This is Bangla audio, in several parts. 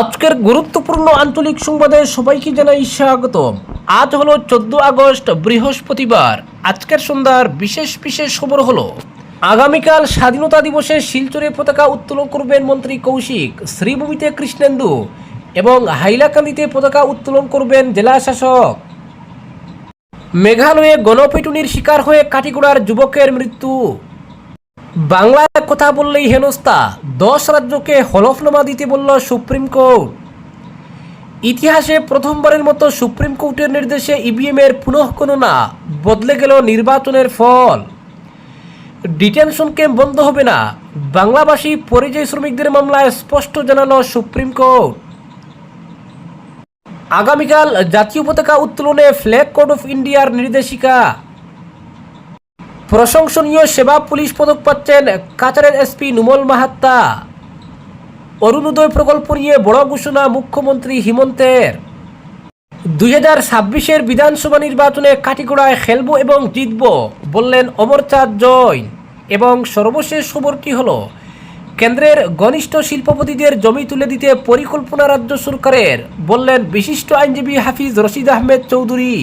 আজকের গুরুত্বপূর্ণ আঞ্চলিক সংবাদে সবাইকে জানাই স্বাগত আজ হলো চোদ্দ আগস্ট, বৃহস্পতিবার। আজকের সন্ধ্যার বিশেষ বিশেষ খবর হলো, আগামীকাল স্বাধীনতা দিবসে শিলচরে পতাকা উত্তোলন করবেন মন্ত্রী কৌশিক, শ্রীভূমিতে কৃষ্ণেন্দু এবং হাইলাকান্দিতে পতাকা উত্তোলন করবেন জেলা শাসক। মেঘালয়ে গণপিটুনির শিকার হয়ে কাটিগোড়ার যুবকের মৃত্যু। বাংলায় কথা বললেই হেনস্থা। দশ রাজ্যকে হলফনামা দিতে বলল সুপ্রিম কোর্ট। ইতিহাসে প্রথমবারের মতো সুপ্রিম কোর্টের নির্দেশে ইভিএমের পুনঃগণনা বদলে গেল নির্বাচনের ফল। ডিটেনশন ক্যাম্প বন্ধ হবে না। বাংলাভাষী পরিযায়ী শ্রমিকদের মামলায় স্পষ্ট জানালো সুপ্রিম কোর্ট। আগামীকাল জাতীয় পতাকা উত্তোলনে ফ্ল্যাগ কোড অফ ইন্ডিয়ার নির্দেশিকা। প্রশংসনীয় সেবা পুলিশ পদক পাচ্ছেন কাচারের এসপি নুমল মাহাত্তা। অরুণোদয় প্রকল্প নিয়ে বড় ঘোষণা মুখ্যমন্ত্রী হিমন্তের। দুই হাজার ছাব্বিশের বিধানসভা নির্বাচনে কাটিগোড়ায় খেলব এবং জিতব বললেন অমরচাঁদ জৈন। এবং সর্বশেষ খবরটি হল? কেন্দ্রের ঘনিষ্ঠ শিল্পপতিদের জমি তুলে দিতে পরিকল্পনা রাজ্য সরকারের, বললেন বিশিষ্ট আইনজীবী হাফিজ রশিদ আহমেদ চৌধুরী।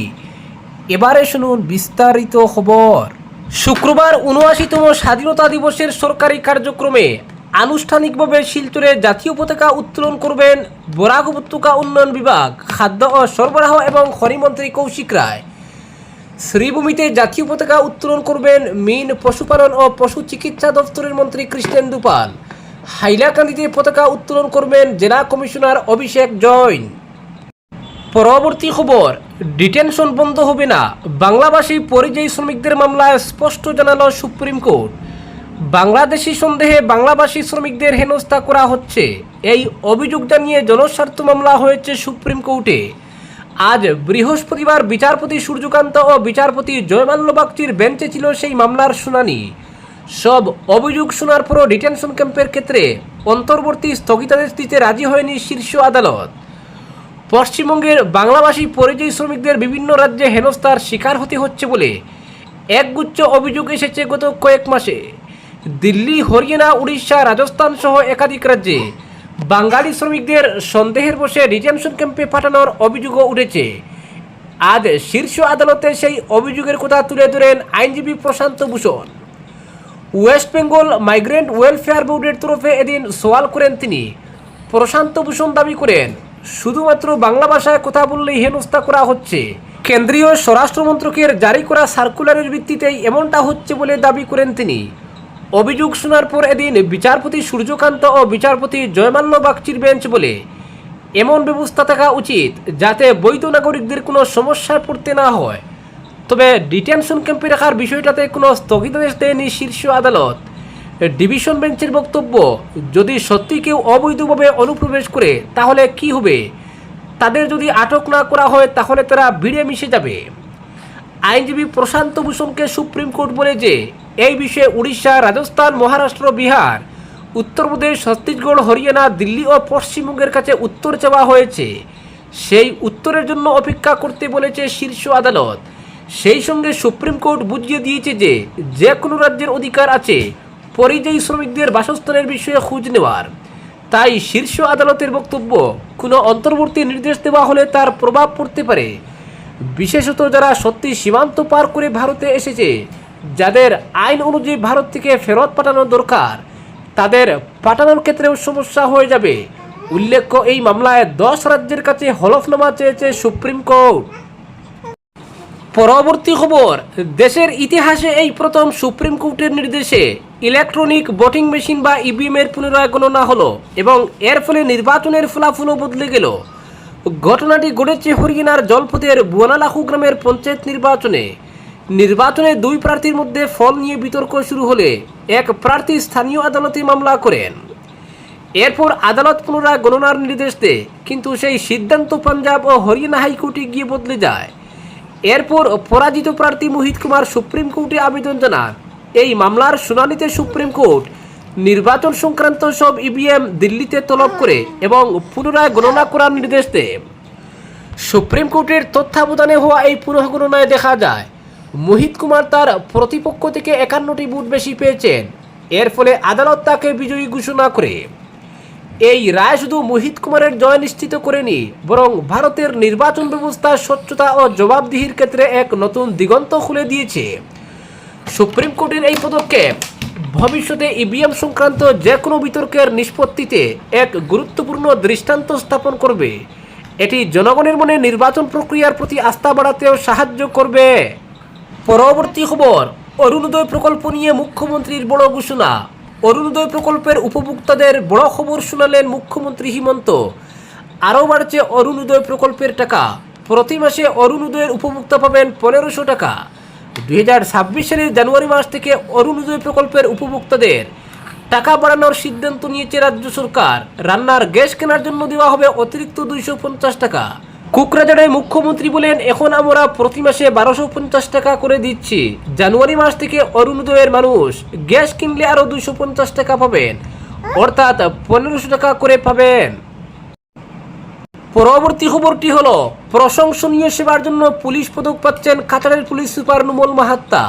এবারে শুনুন বিস্তারিত খবর। শুক্রবার উনআশিতম স্বাধীনতা দিবসের সরকারি কার্যক্রমে আনুষ্ঠানিকভাবে শিলচরে জাতীয় পতাকা উত্তোলন করবেন বরাক উপত্যকা উন্নয়ন বিভাগ, খাদ্য ও সরবরাহ এবং খনিমন্ত্রী কৌশিক রায়। শ্রীভূমিতে জাতীয় পতাকা উত্তোলন করবেন মিন পশুপালন ও পশু চিকিৎসা দপ্তরের মন্ত্রী কৃষ্ণেন্দু পাল। হাইলাকান্দিতে পতাকা উত্তোলন করবেন জেলা কমিশনার অভিষেক জৈন। পরবর্তী খবর, ডিটেনশন বন্ধ হবে না। বাংলাভাষী পরিযায়ী শ্রমিকদের মামলায় স্পষ্ট জানালো সুপ্রিম কোর্ট। বাংলাদেশি সন্দেহে বাংলাভাষী শ্রমিকদের হেনস্থা করা হচ্ছে। এই অভিযোগ জানিয়ে জনস্বার্থ মামলা হয়েছে সুপ্রিম কোর্টে। আজ বৃহস্পতিবার বিচারপতি সূর্যকান্ত ও বিচারপতি জয়মাল্য বাগচির বেঞ্চে ছিল সেই মামলার শুনানি। সব অভিযোগ শোনার পরও ডিটেনশন ক্যাম্পের ক্ষেত্রে অন্তর্বর্তী স্থগিতাদেশ দিতে রাজি হয়নি শীর্ষ আদালত। পশ্চিমবঙ্গের বাংলাভাষী পরিযায়ী শ্রমিকদের বিভিন্ন রাজ্যে হেনস্থার শিকার হতে হচ্ছে বলে একগুচ্ছ অভিযোগ এসেছে গত কয়েক মাসে। দিল্লি, হরিয়ানা, উড়িষ্যা, রাজস্থান সহ একাধিক রাজ্যে বাঙালি শ্রমিকদের সন্দেহের বসে ডিটেনশন ক্যাম্পে পাঠানোর অভিযোগও উঠেছে। আজ শীর্ষ আদালতে সেই অভিযোগের কথা তুলে ধরেন আইনজীবী Prashant Bhushan. West Bengal migrant welfare বোর্ডের তরফে এদিন সওয়াল করেন তিনি। প্রশান্ত ভূষণ দাবি করেন শুধুমাত্র বাংলা ভাষায় কথা বললেই হেনস্থা করা হচ্ছে। কেন্দ্রীয় স্বরাষ্ট্র মন্ত্রকের জারি করা সার্কুলারের ভিত্তিতেই এমনটা হচ্ছে বলে দাবি করেন তিনি। অভিযোগ শোনার পর এদিন বিচারপতি সূর্যকান্ত ও বিচারপতি জয়মাল্য বাগচির বেঞ্চ বলে, এমন ব্যবস্থা থাকা উচিত যাতে বৈধ নাগরিকদের কোনো সমস্যায় পড়তে না হয়। তবে ডিটেনশন ক্যাম্পে রাখার বিষয়টাতে কোনো স্থগিতাদেশ দেয়নি শীর্ষ আদালত। ডিভিশন বেঞ্চের বক্তব্য, যদি সত্যি কেউ অবৈধভাবে অনুপ্রবেশ করে, তাহলে কি হবে? তাদের যদি আটক না করা হয়, তাহলে তারা ভিড়ে মিশে যাবে। আইনজীবী প্রশান্ত ভূষণকে সুপ্রিম কোর্ট বলে যে, এই বিষয়ে উড়িষ্যা, রাজস্থান, মহারাষ্ট্র, বিহার, উত্তরপ্রদেশ, ছত্তিশগড়, হরিয়ানা, দিল্লি ও পশ্চিমবঙ্গের কাছে উত্তর চাওয়া হয়েছে। সেই উত্তরের জন্য অপেক্ষা করতে বলেছে শীর্ষ আদালত। সেই সঙ্গে সুপ্রিম কোর্ট বুঝিয়ে দিয়েছে যে যে কোনো রাজ্যের অধিকার আছে। পরিযায়ী শ্রমিকদের বাসস্থানের বিষয়ে খোঁজ নেওয়ার। তাই শীর্ষ আদালতের বক্তব্য, কোনো অন্তর্বর্তী নির্দেশ দেওয়া হলে তার প্রভাব পড়তে পারে। বিশেষত যারা সত্যি সীমান্ত পার করে ভারতে এসেছে, যাদের আইন অনুযায়ী ভারত থেকে ফেরত পাঠানো দরকার, তাদের পাঠানোর ক্ষেত্রেও সমস্যা হয়ে যাবে। উল্লেখ্য, এই মামলায় দশ রাজ্যের কাছে হলফনামা চেয়েছে সুপ্রিম কোর্ট। পরবর্তী খবর, দেশের ইতিহাসে এই প্রথম সুপ্রিম কোর্টের নির্দেশে ইলেকট্রনিক ভোটিং মেশিন বা ইভিএম এর পুনরায় গণনা হলো এবং এর ফলে নির্বাচনের ফলাফলও বদলে গেল। ঘটনাটি ঘটেছে হরিয়ানার জলপথের বুয়ানালাখু গ্রামের পঞ্চায়েত নির্বাচনে। নির্বাচনে দুই প্রার্থীর মধ্যে ফল নিয়ে বিতর্ক শুরু হলে এক প্রার্থী স্থানীয় আদালতে মামলা করেন। এরপর আদালত পুনরায় গণনার নির্দেশ দেয়, কিন্তু সেই সিদ্ধান্ত পাঞ্জাব ও হরিয়ানা হাইকোর্টে গিয়ে বদলে যায়। এরপর পরাজিত প্রার্থী মোহিত কুমার সুপ্রিম কোর্টে আবেদন জানান। এই মামলার শুনানিতে সুপ্রিম কোর্ট নির্বাচন সংক্রান্ত সব ইভিএম দিল্লিতে তলব করে এবং পুনরায় গণনা করার নির্দেশ দেয়। সুপ্রিম কোর্টের তত্ত্বাবধানে হওয়া এই পুনঃগণনায় দেখা যায়, মোহিত কুমার তার প্রতিপক্ষ থেকে একান্নটি ভোট বেশি পেয়েছেন। এর ফলে আদালত তাকে বিজয়ী ঘোষণা করে। এই রায় শুধু মোহিত কুমারের জয় নিশ্চিত করেনি, বরং ভারতের নির্বাচন ব্যবস্থা স্বচ্ছতা ও জবাবদিহির ক্ষেত্রে এক নতুন দিগন্ত খুলে দিয়েছে। সুপ্রিম কোর্টের এই পদক্ষেপ ভবিষ্যতে ইভিএম সংক্রান্ত যে কোনো বিতর্কের নিষ্পত্তিতে এক গুরুত্বপূর্ণ দৃষ্টান্ত স্থাপন করবে। এটি জনগণের মনে নির্বাচন প্রক্রিয়ার প্রতি আস্থা বাড়াতেও সাহায্য করবে। পরবর্তী খবর, অরুণোদয় প্রকল্প নিয়ে মুখ্যমন্ত্রীর বড় ঘোষণা। অরুণোদয় প্রকল্পের উপভোক্তাদের বড় খবর শোনালেন মুখ্যমন্ত্রী হিমন্ত। আরও বাড়ছে অরুণোদয় প্রকল্পের টাকা। প্রতি মাসে অরুণোদয়ের উপভোক্তা পাবেন পনেরোশো টাকা। দুই হাজার ছাব্বিশ সালের জানুয়ারি মাস থেকে অরুণোদয় প্রকল্পের উপভোক্তাদের টাকা বাড়ানোর সিদ্ধান্ত নিয়েছে রাজ্য সরকার। রান্নার গ্যাস কেনার জন্য দেওয়া হবে অতিরিক্ত দুইশো পঞ্চাশ টাকা। কুকরাজাড়ায় মুখ্যমন্ত্রী বলেন, এখন আমরা প্রতি মাসে বারোশো পঞ্চাশ টাকা করে দিচ্ছি। জানুয়ারি মাস থেকে অরুণোদয়ের মানুষ গ্যাস কিনলে আরও দুইশো পঞ্চাশ টাকা পাবেন। অর্থাৎ পনেরোশো টাকা করে পাবেন। পরবর্তী খবরটি হলো, প্রশংসনীয় সেবার জন্য পুলিশ পদক পাচ্ছেন কাছাড়ের পুলিশ সুপার নুমল মাহাত্তা।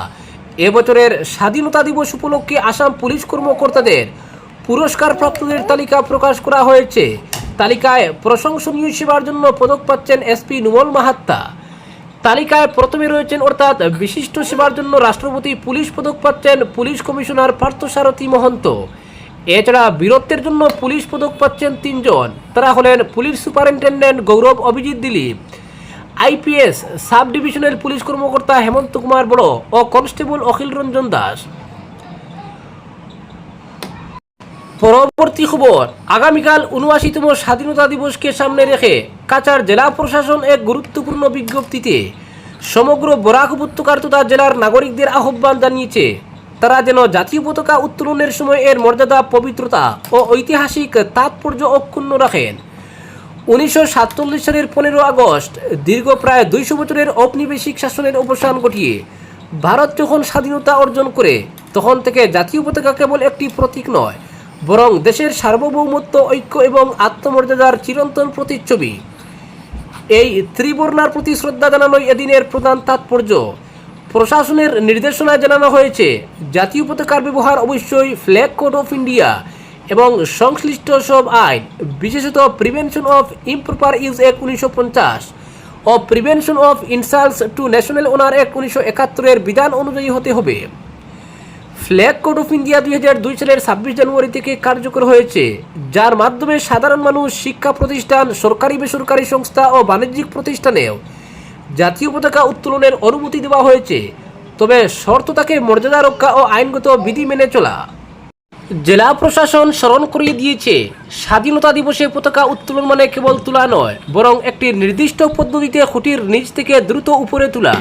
এবছরের স্বাধীনতা দিবস উপলক্ষে আসাম পুলিশ কর্মকর্তাদের পুরস্কার প্রাপ্তদের তালিকা প্রকাশ করা হয়েছে। তালিকায় প্রশংসনীয় সেবার জন্য পদক পাচ্ছেন এসপি নুমল মাহাত্তা। তালিকায় প্রথমে রয়েছেন অর্থাৎ বিশিষ্ট সেবার জন্য রাষ্ট্রপতি পুলিশ পদক পাচ্ছেন পুলিশ কমিশনার পার্থসারথী মহন্ত। এছাড়া বীরত্বের জন্য পুলিশ পদক পাচ্ছেন তিনজন। তারা হলেন police superintendent Gaurav Abhijit Dilip, IPS sub ডিভিশনের পুলিশ কর্মকর্তা হেমন্ত কুমার বড় ও কনস্টেবল অখিল রঞ্জন দাস। পরবর্তী খবর, আগামীকাল উনআশিতম স্বাধীনতা দিবসকে সামনে রেখে কাছাড় জেলা প্রশাসন এক গুরুত্বপূর্ণ বিজ্ঞপ্তিতে সমগ্র বরাক উপত্যকার তথা জেলার নাগরিকদের আহ্বান জানিয়েছে তারা যেন জাতীয় পতাকা উত্তোলনের সময় এর মর্যাদা, পবিত্রতা ও ঐতিহাসিক তাৎপর্য অক্ষুণ্ণ রাখেন। উনিশশো সাতচল্লিশ সালের পনেরো আগস্ট, দীর্ঘ প্রায় দুইশো বছরের ঔপনিবেশিক শাসনের অবসান ঘটিয়ে ভারত যখন স্বাধীনতা অর্জন করে, তখন থেকে জাতীয় পতাকা কেবল একটি প্রতীক নয়, বরং দেশের সার্বভৌমত্ব, ঐক্য এবং আত্মমর্যাদার চিরন্তন প্রতিচ্ছবি। এই ত্রিবর্ণার প্রতি শ্রদ্ধা জানানোই এদিনের প্রধান তাৎপর্য। প্রশাসনের নির্দেশনায় জানানো হয়েছে, জাতীয় পতাকার ব্যবহার অবশ্যই ফ্ল্যাগ কোড অফ ইন্ডিয়া এবং সংশ্লিষ্ট সব আইন, বিশেষত প্রিভেনশন অফ ইমপ্রপার ইউজ এক উনিশশো পঞ্চাশ ও prevention of insults to national honour এক উনিশশো একাত্তরের বিধান অনুযায়ী হতে হবে। ফ্ল্যাগ কোড অফ ইন্ডিয়া দুই হাজার দুই সালের ছাব্বিশ জানুয়ারি থেকে কার্যকর হয়েছে, যার মাধ্যমে সাধারণ মানুষ শিক্ষা প্রতিষ্ঠান, সরকারি বেসরকারি সংস্থা ও বাণিজ্যিক প্রতিষ্ঠানেও জাতীয় পতাকা উত্তোলনের অনুমতি দেওয়া হয়েছে। তবে শর্ত তাকে মর্যাদা রক্ষা ও আইনগত বিধি মেনে চলা। জেলা প্রশাসন স্মরণ করিয়ে দিয়েছে, স্বাধীনতা দিবসে পতাকা উত্তোলন মানে কেবল তোলা নয়, বরং একটি নির্দিষ্ট পদ্ধতিতে খুঁটির নিচ থেকে দ্রুত উপরে তোলা,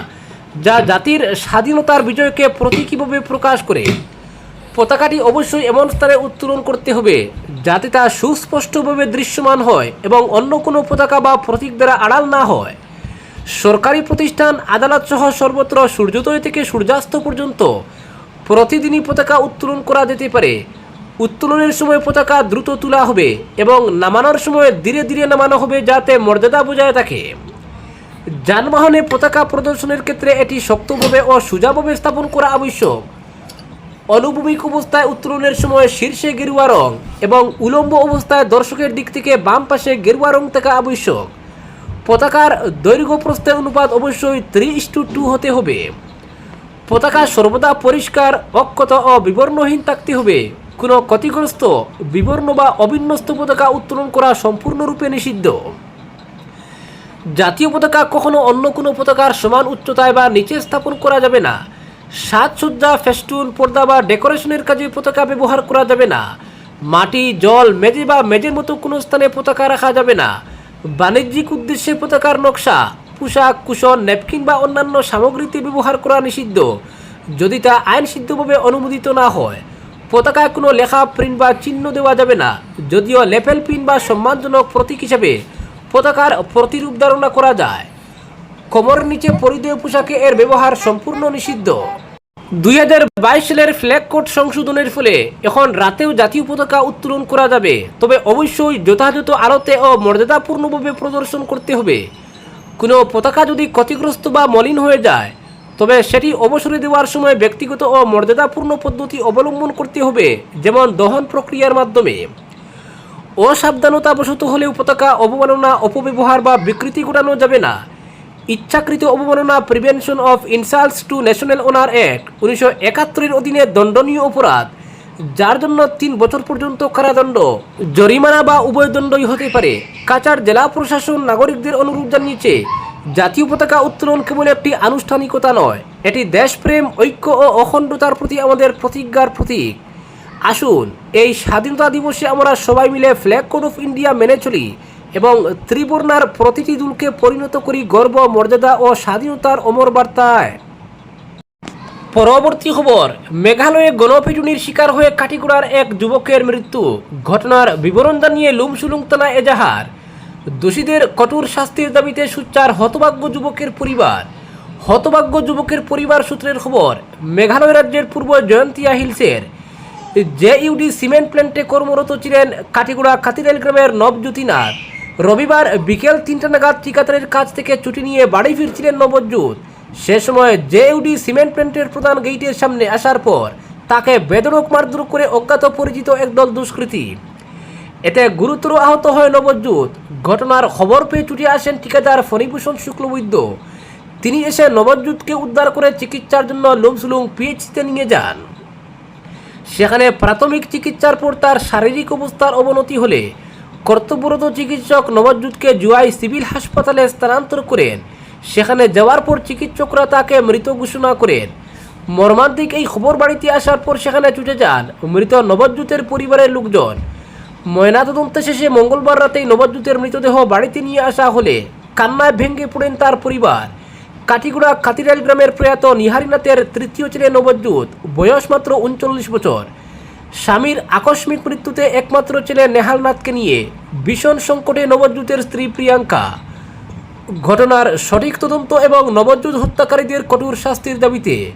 যা জাতির স্বাধীনতার বিজয়কে প্রতীকীভাবে প্রকাশ করে। পতাকাটি অবশ্যই এমন স্থানে উত্তোলন করতে হবে, যাতে তা সুস্পষ্টভাবে দৃশ্যমান হয় এবং অন্য কোনো পতাকা বা প্রতীক দ্বারা আড়াল না হয়। সরকারি প্রতিষ্ঠান আদালত সহ সর্বত্র সূর্যোদয় থেকে সূর্যাস্ত পর্যন্ত প্রতিদিনই পতাকা উত্তোলন করা যেতে পারে। উত্তোলনের সময় পতাকা দ্রুত তোলা হবে এবং নামানোর সময় ধীরে ধীরে নামানো হবে যাতে মর্যাদা বজায় থাকে। যানবাহনে পতাকা প্রদর্শনের ক্ষেত্রে এটি শক্তভাবে ও সোজাভাবে স্থাপন করা আবশ্যক। অনুভূমিক অবস্থায় উত্তোলনের সময় শীর্ষে গেরুয়া রং এবং উলম্ব অবস্থায় দর্শকের দিক থেকে বাম পাশে গেরুয়া রং থাকা আবশ্যক। পতাকার দৈর্ঘ্য প্রস্থের অনুপাত অবশ্যই থ্রি টু টু হতে হবে। পতাকা সর্বদা পরিষ্কার, অক্ষত ও বিবর্ণহীন থাকতে হবে। কোনো ক্ষতিগ্রস্ত, বিবর্ণ বা অবিন্যস্ত পতাকা উত্তোলন করা সম্পূর্ণরূপে নিষিদ্ধ। জাতীয় পতাকা কখনো অন্য কোনো পতাকার সমান উচ্চতায় বা নিচে স্থাপন করা যাবে না। সাজসজ্জা, ফেস্টুন, পর্দা বা ডেকোরেশনের কাজে পতাকা ব্যবহার করা যাবে না। মাটি, জল, মেঝে বা মেঝের মতো কোনো স্থানে পতাকা রাখা যাবে না। বাণিজ্যিক উদ্দেশ্যে পতাকার নকশা, পোশাক, কুশন, ন্যাপকিন বা অন্যান্য সামগ্রীতে ব্যবহার করা নিষিদ্ধ। যদি তা আইনসিদ্ধভাবে অনুমোদিত না হয়, পতাকায় কোনো লেখা, প্রিন্ট বা চিহ্ন দেওয়া যাবে না। যদিও লেপেল পিন বা সম্মানজনক প্রতীক হিসেবে পতাকার প্রতিরূপ ধারণা করা যায়। কোমরের নিচে পরিধেয় পোশাকে এর ব্যবহার সম্পূর্ণ নিষিদ্ধ। দুই হাজার বাইশ সালের ফ্ল্যাগ কোড সংশোধনের ফলে এখন রাতেও জাতীয় পতাকা উত্তোলন করা যাবে। তবে অবশ্যই যথাযথ আলোতে ও মর্যাদাপূর্ণভাবে প্রদর্শন করতে হবে। কোনো পতাকা যদি ক্ষতিগ্রস্ত বা মলিন হয়ে যায়, তবে সেটি অবসরে দেওয়ার সময় ব্যক্তিগত ও মর্যাদাপূর্ণ পদ্ধতি অবলম্বন করতে হবে, যেমন দহন প্রক্রিয়ার মাধ্যমে। অসাবধানতাবশত হলেও পতাকা অবমাননা, অপব্যবহার বা বিকৃতি ঘটানো যাবে না। ইচ্ছাকৃত অবমাননা prevention of insults to national honour act উনিশশো একাত্তরের অধীনে দণ্ডনীয় অপরাধ, যার জন্য তিন বছর পর্যন্ত কারাদণ্ড, জরিমানা বা উভয় দণ্ডই হতে পারে। কাচার জেলা প্রশাসন নাগরিকদের অনুরোধ জানিয়েছে, জাতীয় পতাকা উত্তোলন কেবল একটি আনুষ্ঠানিকতা নয়, এটি দেশপ্রেম, ঐক্য ও অখণ্ডতার প্রতি আমাদের প্রতিজ্ঞার প্রতীক। আসুন, এই স্বাধীনতা দিবসে আমরা সবাই মিলে ফ্ল্যাগ কোড অফ ইন্ডিয়া মেনে চলি। এবং ত্রিবর্ণার প্রতিটি দুলকে পরিণত করি গর্ব, মর্যাদা ও স্বাধীনতার অমর বার্তায়। পরবর্তী খবর, মেঘালয়ে গণপিটুনির শিকার হয়ে কাটিগুড়ার এক যুবকের মৃত্যু। ঘটনার বিবরণ জানিয়ে লুমসুলুং এজাহার। দোষীদের কঠোর শাস্তির দাবিতে সুচ্চার হতভাগ্য যুবকের পরিবার। হতভাগ্য যুবকের পরিবার সূত্রের খবর, মেঘালয় রাজ্যের পূর্ব জয়ন্তিয়া হিলসের। জেইউডি সিমেন্ট প্ল্যান্টে কর্মরত ছিলেন কাটিগুড়া কাতিরেল গ্রামের নবজ্যোতি নাথ। রবিবার বিকেল তিনটা নাগাদ ঠিকাদারের কাছ থেকে ছুটি নিয়ে বাড়ি ফিরছিলেন নবজ্যোৎ। সে সময় জে ইউডি সিমেন্ট প্ল্যান্টের প্রধান গেইটের সামনে আসার পর তাকে বেদরক মারধর করে অজ্ঞাত পরিচিত একদল দুষ্কৃতী। এতে গুরুতর আহত হয় নবজ্যোৎ। ঘটনার খবর পেয়ে ছুটে আসেন ঠিকাদার ফণিভূষণ শুক্লবৈদ্য। তিনি এসে নবজ্যোৎকে উদ্ধার করে চিকিৎসার জন্য লুমসুলুং পিএইচসিতে নিয়ে যান। সেখানে প্রাথমিক চিকিৎসার পর তার শারীরিক অবস্থার অবনতি হলে কর্তব্যরত চিকিৎসক নবজ্যোৎকে জুয়াই সিভিল হাসপাতালে স্থানান্তর করেন। সেখানে যাওয়ার পর চিকিৎসকরা তাকে মৃত ঘোষণা করেন। মর্মান্তিক এই খবর বাড়িতে আসার পর সেখানে ছুটে যান মৃত নবজ্যোতের পরিবারের লোকজন। ময়নাতদন্ত শেষে মঙ্গলবার রাতেই নবজ্যোতের মৃতদেহ বাড়িতে নিয়ে আসা হলে কান্নায় ভেঙে পড়েন তার পরিবার। কাটিগুড়া কাতিরাইল গ্রামের প্রয়াত নিহারিনাথের তৃতীয় ছেলে নবজ্যোৎ বয়স মাত্র উনচল্লিশ বছর। স্বামীর আকস্মিক মৃত্যুতে একমাত্র ছেলে নেহালনাথকে নিয়ে ভীষণ সংকটে নবজ্যোতের স্ত্রী প্রিয়াঙ্কা। ঘটনার সঠিক তদন্ত এবং নবজ্যোৎ হত্যাকারীদের কঠোর শাস্তির দাবিতে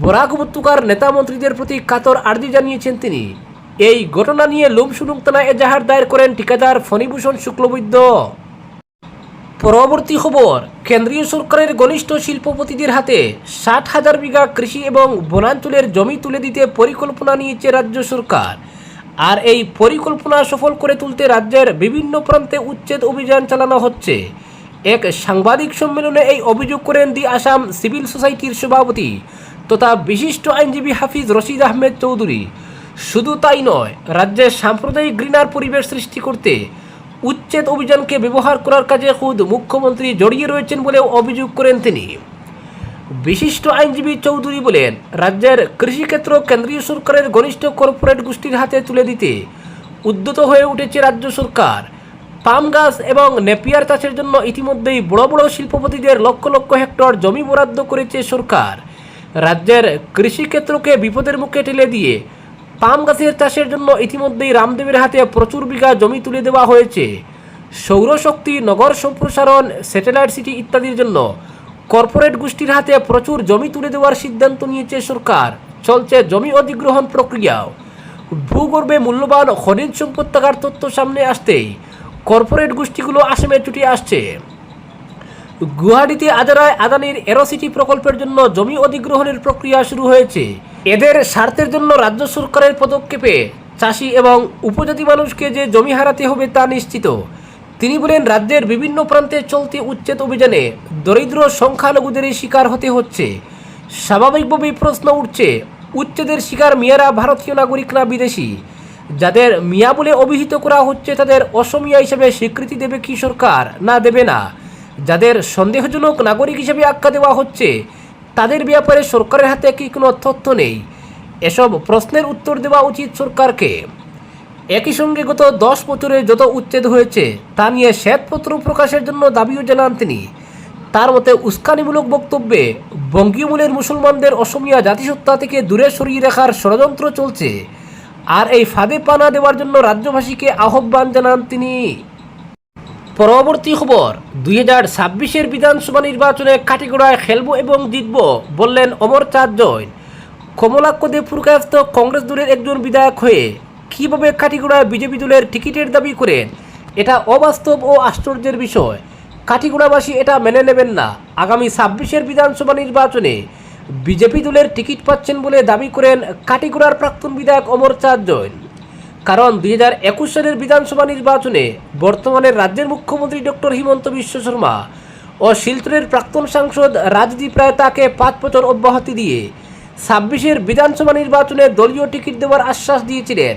বরাক উপত্যকার নেতা মন্ত্রীদের প্রতি কাতর আর্জি জানিয়েছেন তিনি। এই ঘটনা নিয়ে লুমসুলুং থানায় এজাহার দায়ের করেন ঠিকাদার ফণিভূষণ শুক্লবৈদ্য। পরবর্তী খবর, কেন্দ্রীয় সরকারের ঘনিষ্ঠ শিল্পপতিদের হাতে ষাট হাজার বিঘা কৃষি এবং বনাঞ্চলের জমি তুলে দিতে পরিকল্পনা নিয়েছে রাজ্য সরকার। আর এই পরিকল্পনা সফল করে তুলতে রাজ্যের বিভিন্ন প্রান্তে উচ্ছেদ অভিযান চালানো হচ্ছে। এক সাংবাদিক সম্মেলনে এই অভিযোগ করেন দি আসাম সিভিল সোসাইটির সভাপতি তথা বিশিষ্ট আইনজীবী হাফিজ রশিদ আহমেদ চৌধুরী। শুধু তাই নয়, রাজ্যে সাম্প্রদায়িক ঘৃণার পরিবেশ সৃষ্টি করতে উচ্ছেদ অভিযানকে ব্যবহার করার কাজে খুদ মুখ্যমন্ত্রী জড়িয়ে রয়েছেন বলেও অভিযোগ করেন তিনি। বিশিষ্ট আইনজীবী চৌধুরী বলেন, রাজ্যের কৃষিক্ষেত্র কেন্দ্রীয় সরকারের ঘনিষ্ঠ কর্পোরেট গোষ্ঠীর হাতে তুলে দিতে উদ্যত হয়ে উঠেছে রাজ্য সরকার। পাম গাছ এবং নেপিয়ার চাষের জন্য ইতিমধ্যেই বড় বড় শিল্পপতিদের লক্ষ লক্ষ হেক্টর জমি বরাদ্দ করেছে সরকার। রাজ্যের কৃষিক্ষেত্রকে বিপদের মুখে ঠেলে দিয়ে পাম গাছের চাষের জন্য ইতিমধ্যেই রামদেবের হাতে প্রচুর বিঘা জমি তুলে দেওয়া হয়েছে। সৌরশক্তি, নগর সম্প্রসারণ, স্যাটেলাইট সিটি ইত্যাদির জন্য কর্পোরেট গোষ্ঠীর হাতে প্রচুর জমি তুলে দেওয়ার সিদ্ধান্ত নিয়েছে সরকার। চলছে জমি অধিগ্রহণ প্রক্রিয়াও। ভূগর্ভে মূল্যবান খনিজ সম্পদ থাকার তথ্য সামনে আসতেই কর্পোরেট গোষ্ঠীগুলো আসামে ছুটে আসছে। গুয়াহাটিতে আদারায় আদানির এরোসিটি প্রকল্পের জন্য জমি অধিগ্রহণের প্রক্রিয়া শুরু হয়েছে। এদের স্বার্থের জন্য রাজ্য সরকারের পদক্ষেপে চাষি এবং উপজাতি মানুষকে যে জমি হারাতে হবে তা নিশ্চিত। তিনি বলেন, রাজ্যের বিভিন্ন প্রান্তে চলতি উচ্ছেদ অভিযানে দরিদ্র সংখ্যালঘুদেরই শিকার হতে হচ্ছে। স্বাভাবিকভাবেই প্রশ্ন উঠছে, উচ্ছেদের শিকার মিয়ারা ভারতীয় নাগরিক না বিদেশি? যাদের মিয়া বলে অভিহিত করা হচ্ছে, তাদের অসমিয়া হিসেবে স্বীকৃতি দেবে কি সরকার, না দেবে না? যাদের সন্দেহজনক নাগরিক হিসেবে আখ্যা দেওয়া হচ্ছে, তাদের ব্যাপারে সরকারের হাতে কি কোনো তথ্য নেই? এসব প্রশ্নের উত্তর দেওয়া উচিত সরকারকে। একই সঙ্গে গত দশ বছরে যত উচ্ছেদ হয়েছে, তা নিয়ে শ্বেতপত্র প্রকাশের জন্য দাবিও জানান তিনি। তার মতে, উস্কানিমূলক বক্তব্যে বঙ্গীয় মূলের মুসলমানদের অসমিয়া জাতিসত্তা থেকে দূরে সরিয়ে রাখার ষড়যন্ত্র চলছে। আর এই ফাঁদে পানা দেওয়ার জন্য রাজ্যবাসীকে আহ্বান জানান তিনি। পরবর্তী খবর, দুই হাজার ছাব্বিশের বিধানসভা নির্বাচনে কাটিগড়ায় খেলব এবং জিতব বললেন অমর চাঁদ জৈন। কমলাক্ষ দেব পুরকাস্ত কংগ্রেস দলের একজন বিধায়ক হয়ে কীভাবে কাটিগড়ায় বিজেপি দলের টিকিটের দাবি করেন, এটা অবাস্তব ও আশ্চর্যের বিষয়। কাটিগড়াবাসী এটা মেনে নেবেন না। আগামী ছাব্বিশের বিধানসভা নির্বাচনে বিজেপি দলের টিকিট পাচ্ছেন বলে দাবি করেন কাটিগড়ার প্রাক্তন বিধায়ক অমর চাঁদ জৈন। কারণ দুই হাজার একুশ সালের বিধানসভা নির্বাচনে বর্তমানে রাজ্যের মুখ্যমন্ত্রী ডক্টর হিমন্ত বিশ্ব শর্মা ও শিলচরের প্রাক্তন সাংসদ রাজদীপ রায় তাকে পাঁচ বছর অব্যাহতি দিয়ে ছাব্বিশের বিধানসভা নির্বাচনে দলীয় টিকিট দেওয়ার আশ্বাস দিয়েছিলেন।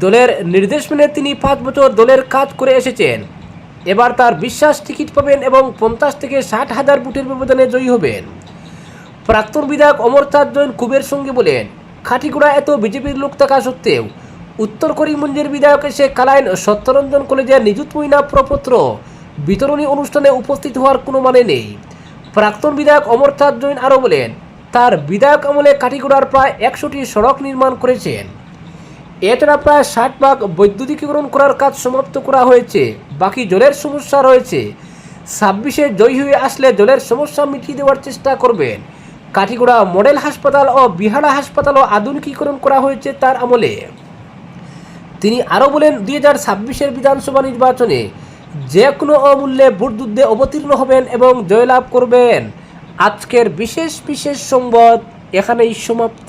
দলের নির্দেশ মেনে তিনি পাঁচ বছর দলের কাজ করে এসেছেন। এবার তার বিশ্বাস টিকিট পাবেন এবং পঞ্চাশ থেকে ষাট হাজার ভোটের ব্যবধানে জয়ী হবেন। প্রাক্তন বিধায়ক অমরচাঁদ জৈন কুবের সঙ্গে বলেন খাটিগুড়া এত বিজেপির লোক থাকা সত্ত্বেও উত্তর করিমগঞ্জের বিধায়ক এসে কালাইন সত্যরঞ্জন কলেজের নিযুত মহিলা প্রপত্র বিতরণী অনুষ্ঠানে উপস্থিত হওয়ার কোনো মানে নেই। প্রাক্তন বিধায়ক অমরচাঁদ জৈন আরও বলেন, তার বিধায়ক আমলে কাঠিগুড়ার প্রায় একশোটি সড়ক নির্মাণ করেছেন। এছাড়া প্রায় ষাট ভাগ বৈদ্যুতিকীকরণ করার কাজ সমাপ্ত করা হয়েছে। বাকি জলের সমস্যা রয়েছে। ছাব্বিশে জয়ী হয়ে আসলে জলের সমস্যা মিটিয়ে দেওয়ার চেষ্টা করবেন। কাঠিগোড়া মডেল হাসপাতাল ও বিহারা হাসপাতালও আধুনিকীকরণ করা হয়েছে তার আমলে। তিনি আরও বলেন, দুই হাজার ছাব্বিশের বিধানসভা নির্বাচনে যে কোনো অমূল্যে ভোট যুদ্ধে অবতীর্ণ হবেন এবং জয়লাভ করবেন। আজকের বিশেষ বিশেষ সংবাদ এখানেই সমাপ্ত।